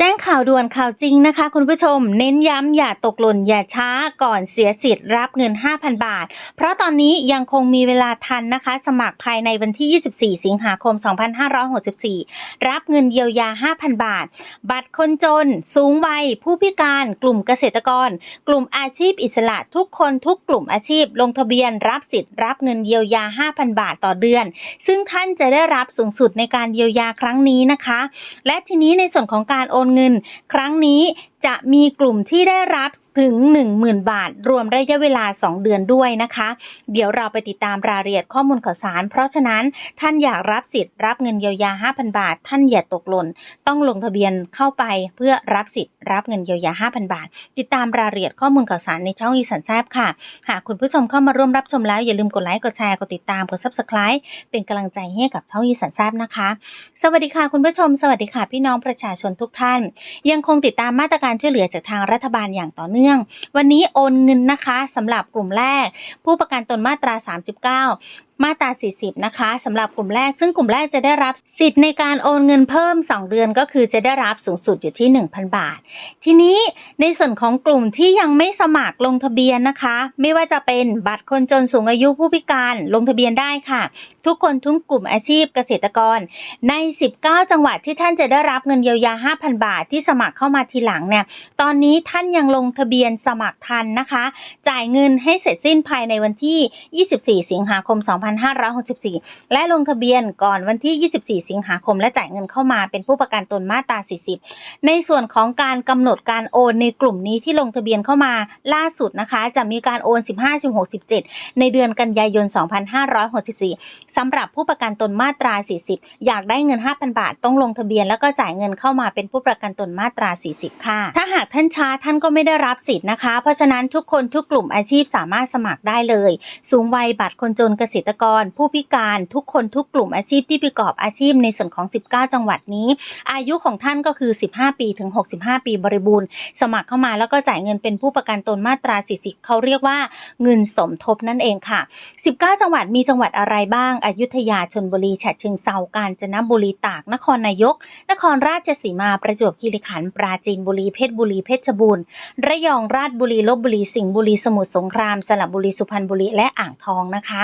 แจ้งข่าวด่วนข่าวจริงนะคะ คุณผู้ชมเน้นย้ำอย่าตกหล่นอย่าช้าก่อนเสียสิทธิ์รับเงิน 5,000 บาท เพราะตอนนี้ยังคงมีเวลาทันนะคะ สมัครภายในวันที่ 24 สิงหาคม 2564 รับเงินเยียวยา 5,000 บาท บัตรคนจน สูงวัย ผู้พิการ กลุ่มเกษตรกร กลุ่มอาชีพอิสระทุกคนทุกกลุ่มอาชีพ ลงทะเบียนรับสิทธิ์รับเงินเยียวยา 5,000 บาทต่อเดือน ซึ่งท่านจะได้รับสูงสุดในการเยียวยาครั้งนี้นะคะ และทีนี้ในส่วนของการโอนนเงิน ครั้งนี้ จะมีกลุ่มที่ได้รับถึง 10,000 บาท รวมระยะเวลา 2 เดือนด้วยนะคะ เดี๋ยวเราไปติดตามรายละเอียดข้อมูลข่าวสาร เพราะฉะนั้นท่านอยากรับสิทธิ์รับเงินเยียวยา 5,000 บาท ท่านอย่าตกหล่นต้องลงทะเบียนเข้าไปเพื่อรับสิทธิ์รับเงินเยียวยา 5,000 บาท ติดตามรายละเอียดข้อมูลข่าวสารในช่องอีสันแซบค่ะ หากคุณผู้ชมเข้ามาร่วมรับชมแล้วอย่าลืมกดไลค์กดแชร์กดติดตามกด subscribe เป็นกำลังใจให้กับช่องอีสันแซบนะคะ สวัสดีค่ะคุณผู้ชม สวัสดีค่ะพี่น้องประชาชนทุกท่าน ยังคงติดตามมาตรการช่วยเหลือจากทางรัฐบาลอย่างต่อเนื่อง วันนี้โอนเงินนะคะสำหรับกลุ่มแรก ผู้ประกันตนมาตรา 39มาตรา 40 นะคะสำหรับกลุ่มแรก ซึ่งกลุ่มแรกจะได้รับสิทธิ์ในการโอนเงินเพิ่ม 2 เดือนก็คือจะได้รับสูงสุดอยู่ที่ 1,000 บาท ทีนี้ในส่วนของกลุ่มที่ยังไม่สมัครลงทะเบียนนะคะ ไม่ว่าจะเป็นบัตรคนจนสูงอายุผู้พิการลงทะเบียนได้ค่ะ ทุกคนทุกกลุ่มอาชีพเกษตรกร ใน 19 จังหวัดที่ท่านจะได้รับเงินเยียวยา 5,000 บาทที่สมัครเข้ามาทีหลังเนี่ยตอนนี้ท่านยังลงทะเบียนสมัครทันนะคะ จ่ายเงินให้เสร็จสิ้นภายในวันที่ 24 สิงหาคม2564 และลงทะเบียนก่อนวันที่ 24 สิงหาคม และจ่ายเงินเข้ามาเป็นผู้ประกันตนมาตรา 40 ในส่วนของการกำหนดการโอนในกลุ่มนี้ที่ลงทะเบียนเข้ามาล่าสุดนะคะ จะมีการโอน 15 16 17 ในเดือนกันยายน 2564สำหรับผู้ประกันตนมาตรา 40 อยากได้เงิน 5,000 บาท ต้องลงทะเบียนแล้วก็จ่ายเงินเข้ามาเป็นผู้ประกันตนมาตรา 40 ค่ะ ถ้าหากท่านช้าท่านก็ไม่ได้รับสิทธิ์นะคะ เพราะฉะนั้นทุกคนทุกกลุ่มอาชีพสามารถสมัครได้เลย สูงวัยบัตรคนจนเกษตรกร ผู้พิการทุกคนทุกกลุ่มอาชีพที่ประกอบอาชีพในส่วนของ 19 จังหวัดนี้ อายุของท่านก็คือ 15 ปีถึง 65 ปีบริบูรณ์ สมัครเข้ามาแล้วก็จ่ายเงินเป็นผู้ประกันตนมาตรา 40 เขาเรียกว่าเงินสมทบนั่นเองค่ะ 19 จังหวัดมีจังหวัดอะไรบ้าง อยุธยาชนบุรีฉะเชิงเซากาญจนบุรีตาก นครนายก นครราชสีมาประจวบคีรีขันธ์ปราจีนบุรีเพชรบุรีเพชรบูรณ์ระยองราชบุรีลบบุรีสิงห์บุรีสมุทรสงคราม สระบุรีสุพรรณบุรีและอ่างทองนะคะ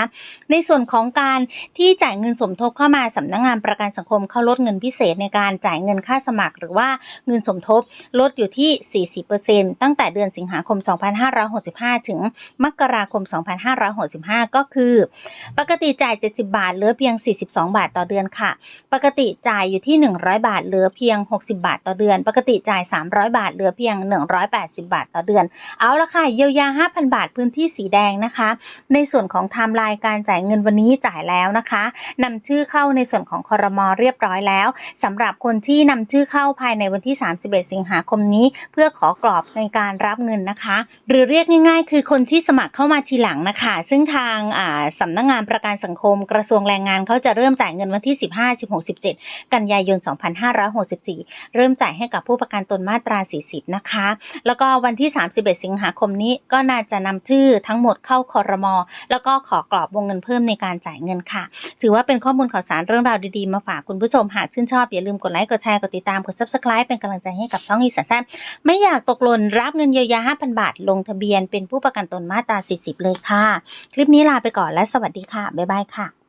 ในส่วนของการที่จ่ายเงินสมทบเข้ามาสำนักงานประกันสังคมเขาลดเงินพิเศษในการจ่ายเงินค่าสมัคร หรือว่าเงินสมทบลดอยู่ที่ 40%ตั้งแต่เดือนสิงหาคม 2565 ถึงมกราคม 2565 ก็คือ ปกติจ่าย 70 บาทเหลือเพียง 42 บาทต่อเดือนค่ะ ปกติจ่ายอยู่ที่ 100 บาทเหลือเพียง 60 บาทต่อเดือน ปกติจ่าย 300 บาทเหลือเพียง 180 บาทต่อเดือน เอาละค่ะเยียวยา 5,000 บาทพื้นที่สีแดงนะคะ ในส่วนของไทม์ไลน์การจ่ายเงินินวันนี้จ่ายแล้วนะคะนำชื่อเข้าในส่วนของคอรมอเรียบร้อยแล้วสำหรับคนที่นำชื่อเข้าภายในวันที่ 31 สิงหาคมนี้ เพื่อขอกรอบในการรับเงินนะคะ หรือเรียกง่าย ๆ คือคนที่สมัครเข้ามาทีหลังนะคะ ซึ่งทางอ่าสำนักงานประกันสังคมกระทรวงแรงงานเขาจะเริ่มจ่ายเงินวันที่ 15 16 17 กันยายน 2564 เริ่มจ่ายให้กับผู้ประกันตนมาตรา 40 นะคะ แล้วก็วันที่ 31 สิงหาคมนี้ก็น่าจะนำชื่อทั้งหมดเข้าคอรมอแล้วก็ขอกรอบวงเงินเพิ่มในการจ่ายเงินค่ะ ถือว่าเป็นข้อมูลข่าวสารเรื่องราวดีๆมาฝากคุณผู้ชมหากชื่นชอบอย่าลืมกดไลค์กดแชร์กดติดตามกด subscribe เป็นกำลังใจให้กับช่องอีสานแซ่บไม่อยากตกหล่นรับเงินเยียวยา5,000 บาท ลงทะเบียนเป็นผู้ประกันตนมาตรา 40 เลยค่ะ คลิปนี้ลาไปก่อนและสวัสดีค่ะบ๊ายบายค่ะ